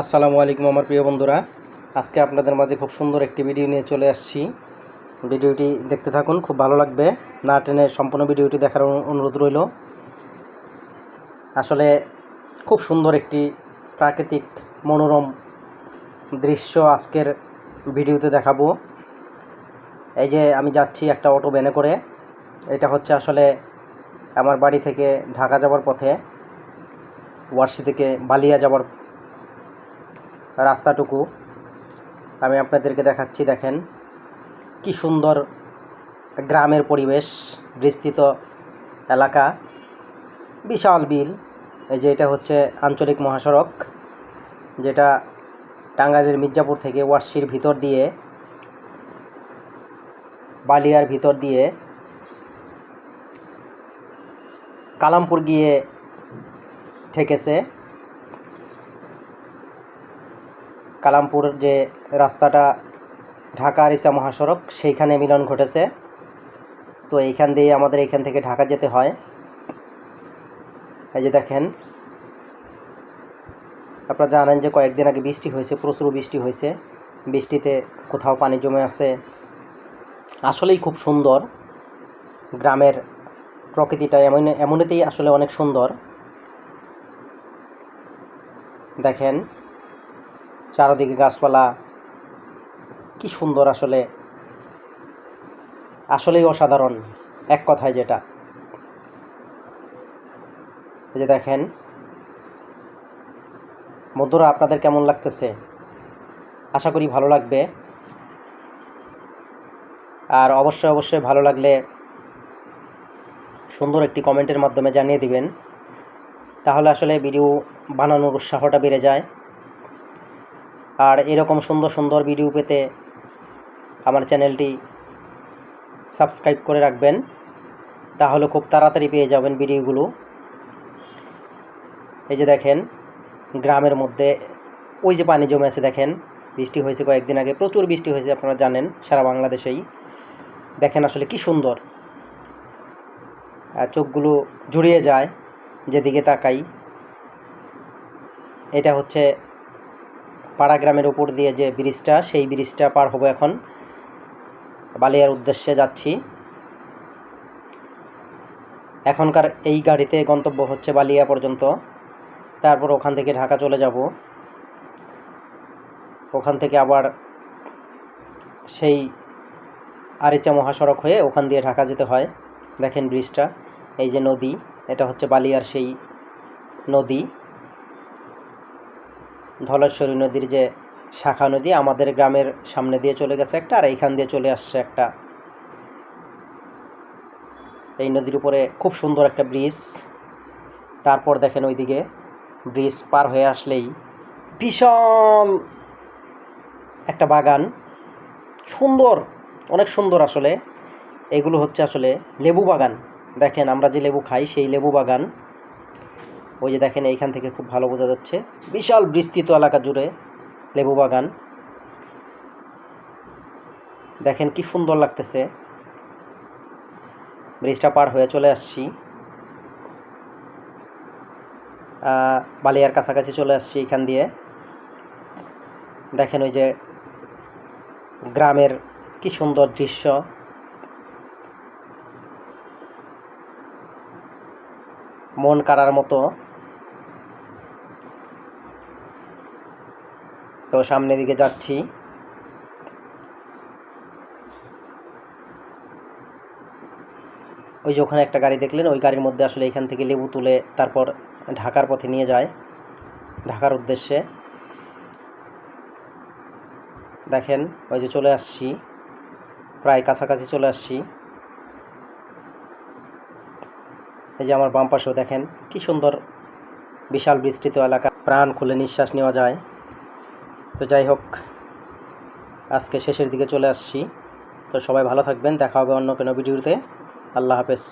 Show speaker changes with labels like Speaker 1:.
Speaker 1: আসসালামু আলাইকুম আমার প্রিয় বন্ধুরা। আজকে আপনাদের মাঝে খুব সুন্দর একটি ভিডিও নিয়ে চলে আসছি। ভিডিওটি দেখতে থাকুন, খুব ভালো লাগবে। না টেনে সম্পূর্ণ ভিডিওটি দেখার অনুরোধ রইল। আসলে খুব সুন্দর একটি প্রাকৃতিক মনোরম দৃশ্য আজকের ভিডিওতে দেখাবো। এই যে আমি যাচ্ছি একটা অটো ভ্যানে করে, এটা হচ্ছে আসলে আমার বাড়ি থেকে ঢাকা যাওয়ার পথে, ওয়ার্সি থেকে বালিয়া যাওয়ার রাস্তাটুকু। আমি আপনাদেরকে দেখাচ্ছি, দেখেন কি সুন্দর গ্রামের পরিবেশ, বিস্তৃত এলাকা, বিশাল বিল। এই যে এটা হচ্ছে আঞ্চলিক মহাসড়ক, যেটা টাঙ্গাইলের মির্জাপুর থেকে ওয়ার্সির ভিতর দিয়ে, বালিয়ার ভিতর দিয়ে কালামপুর গিয়ে ঠেকেছে। কালামপুর যে রাস্তাটা ঢাকা আরিসা মহাসড়ক, সেইখানে মিলন ঘটেছে। তো এইখান দিয়ে আমাদের এখান থেকে ঢাকা যেতে হয়। এই যে দেখেন, আপনারা জানেন যে কয়েকদিন আগে বৃষ্টি হয়েছে, প্রচুর বৃষ্টি হয়েছে। বৃষ্টিতে কোথাও পানি জমে আছে। আসলেই খুব সুন্দর। গ্রামের প্রকৃতিটা এমন, এমনিতেই আসলে অনেক সুন্দর। দেখেন চারদিকে গাছপালা। কি সুন্দর আসলে। আসলেই অসাধারণ, এক কথায় যেটা। এই যে দেখেন। বন্ধুরা, আপনাদের কেমন লাগতেছে? আশা করি ভালো লাগবে। আর অবশ্যই অবশ্যই ভালো লাগলে সুন্দর একটি কমেন্টের মাধ্যমে জানিয়ে দিবেন। তাহলে আসলে ভিডিও বানানোর উৎসাহটা বেড়ে যায়। আর এরকম সুন্দর সুন্দর ভিডিও পেতে আমার চ্যানেলটি সাবস্ক্রাইব করে রাখবেন। তাহলে খুব তাড়াতাড়ি পেয়ে যাবেন ভিডিওগুলো এই যে দেখেন, গ্রামের মধ্যে ওই যে পানি জমে আছে দেখেন, বৃষ্টি হয়েছে কয়েকদিন আগে, প্রচুর বৃষ্টি হয়েছে আপনারা জানেন, সারা বাংলাদেশেই। দেখেন আসলে কি সুন্দর। চোখগুলো জুড়িয়ে যায়, যেদিকে তাকাই। এটা হচ্ছে পাড়া গ্রামের উপর দিয়ে যে ব্রিজটা, সেই ব্রিজটা পার হব এখন। বালিয়ার উদ্দেশ্যে যাচ্ছি। এখনকার এই গাড়িতে গন্তব্য হচ্ছে বালিয়া পর্যন্ত। তারপর ওখান থেকে ঢাকা চলে যাব। ওখান থেকে আবার সেই আরিচা মহাসড়ক হয়ে ওখান দিয়ে ঢাকা যেতে হয়। দেখেন ব্রিজটা, এই যে নদী, এটা হচ্ছে বালিয়ার সেই নদী। ধলেশ্বরী নদীর যে শাখা নদী আমাদের গ্রামের সামনে দিয়ে চলে গেছে একটা, আর এইখান দিয়ে চলে আসছে একটা। এই নদীর উপরে খুব সুন্দর একটা ব্রিজ। তারপর দেখেন ওইদিকে ব্রিজ পার হয়ে আসলেই ভীষণ একটা বাগান। সুন্দর, অনেক সুন্দর আসলে। এগুলো হচ্ছে আসলে লেবু বাগান। দেখেন আমরা যে লেবু খাই, সেই লেবু বাগান। ওই যে দেখেন এইখান থেকে খুব ভালো বোঝা যাচ্ছে। বিশাল বিস্তৃত এলাকা জুড়ে লেবু বাগান। দেখেন কি সুন্দর লাগতেছে। ব্রিজটা পার হয়ে চলে আসছি। বালিয়ার কাছাকাছি চলে আসছি এখান দিয়ে। দেখেন ওই যে গ্রামের কি সুন্দর দৃশ্য। মন কাড়ার মতো। তো সামনের দিকে যাচ্ছি। ওই যে ওখানে একটা গাড়ি দেখলেন, ওই গাড়ির মধ্যে আসলে এখান থেকে লেবু তুলে তারপর ঢাকার পথে নিয়ে যায়, ঢাকার উদ্দেশ্যে। দেখেন, ওই যে চলে আসছি, প্রায় কাছাকাছি চলে আসছি। এই যে আমার বাম পাশেও দেখেন, কি সুন্দর বিশাল বিস্তৃত এলাকা, প্রাণ খুলে নিঃশ্বাস নেওয়া যায়। তো যাই হোক, আজকে শেষের দিকে চলে আসছি। তো সবাই ভালো থাকবেন, দেখা হবে অন্য কোনো ভিডিওতে। আল্লাহ হাফেজ।